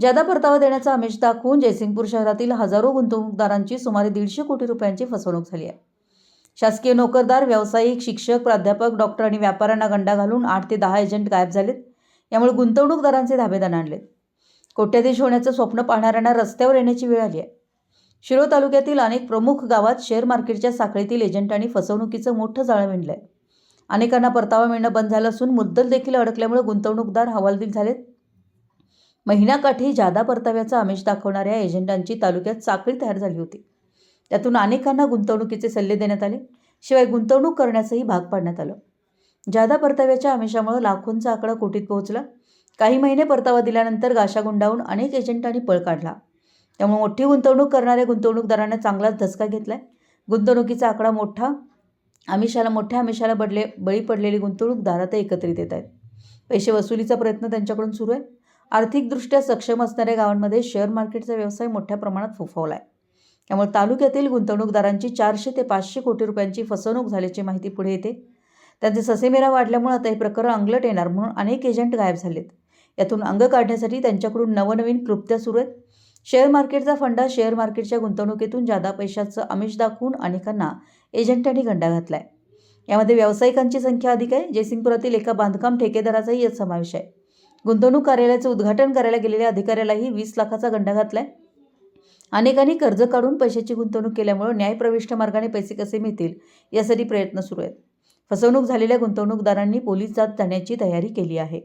जादा परतावा देण्याचा आमिष दाखवून जयसिंगपूर शहरातील हजारो गुंतवणूकदारांची सुमारे दीडशे कोटी रुपयांची फसवणूक झाली आहे. शासकीय नोकरदार व्यावसायिक शिक्षक प्राध्यापक डॉक्टर आणि व्यापाऱ्यांना गंडा घालून आठ ते दहा एजंट गायब झालेत. यामुळे गुंतवणूकदारांचे धाबेदान दणाणलेत. कोट्याधीश होण्याचं स्वप्न पाहणाऱ्यांना रस्त्यावर येण्याची वेळ आली आहे. शिरोळ तालुक्यातील अनेक प्रमुख गावात शेअर मार्केटच्या साखळीतील एजंटांनी फसवणुकीचं मोठं जाळं विणलं आहे अनेकांना परतावा मिळणं बंद झालं असून मुद्दल देखील अडकल्यामुळे गुंतवणूकदार हवालदिल झालेत. महिन्याकाठी जादा परताव्याचा आमिष दाखवणाऱ्या एजंटांची तालुक्यात साखळी तयार झाली होती. त्यातून अनेकांना गुंतवणुकीचे सल्ले देण्यात आले. शिवाय गुंतवणूक करण्यासही भाग पाडण्यात आलं. जादा परताव्याच्या आमिषामुळे लाखोंचा आकडा कोटीत पोहोचला. काही महिने परतावा दिल्यानंतर गाशागुंडावून अनेक एजंटांनी पळ काढला. त्यामुळे मोठी गुंतवणूक करणाऱ्या गुंतवणूकदारांना चांगलाच धसका घेतलाय. गुंतवणुकीचा आकडा मोठा आमिषाला मोठ्या आमिषाला बडले बळी पडलेली गुंतवणूकदार आता एकत्रित येत आहेत. पैसे वसुलीचा प्रयत्न त्यांच्याकडून सुरू आहे. आर्थिकदृष्ट्या सक्षम असणाऱ्या गावांमध्ये शेअर मार्केटचा व्यवसाय मोठ्या प्रमाणात फोफावला आहे त्यामुळे तालुक्यातील गुंतवणूकदारांची चारशे ते पाचशे कोटी रुपयांची फसवणूक झाल्याची माहिती पुढे येते. त्यांचे ससेमेरा वाढल्यामुळे आता हे प्रकरण अंगलट येणार म्हणून अनेक एजंट गायब झालेत. यातून अंग काढण्यासाठी त्यांच्याकडून नवनवीन कृप्त्या सुरू आहेत. शेअर मार्केटचा फंडा शेअर मार्केटच्या गुंतवणुकीतून जादा पैशाचं आमिष दाखवून अनेकांना एजंटांनी गंडा आहे यामध्ये व्यावसायिकांची संख्या अधिक आहे. जयसिंगपुरातील एका बांधकाम ठेकेदाराचाही यात समावेश आहे. गुंतवणूक कार्यालयाचं उद्घाटन करायला गेलेल्या अधिकाऱ्यालाही वीस लाखाचा गंडा घातलाय. अनेकांनी कर्ज काढून पैशाची गुंतवणूक केल्यामुळे न्यायप्रविष्ट मार्गाने पैसे कसे मिळतील यासाठी प्रयत्न सुरू आहेत. फसवणूक झालेल्या गुंतवणूकदारांनी पोलीस जात जाण्याची तयारी केली आहे.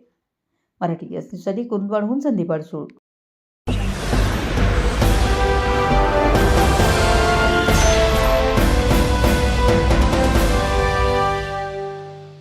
मराठी यासाठी कुरुंदवाडहून संदीप अडसूळ.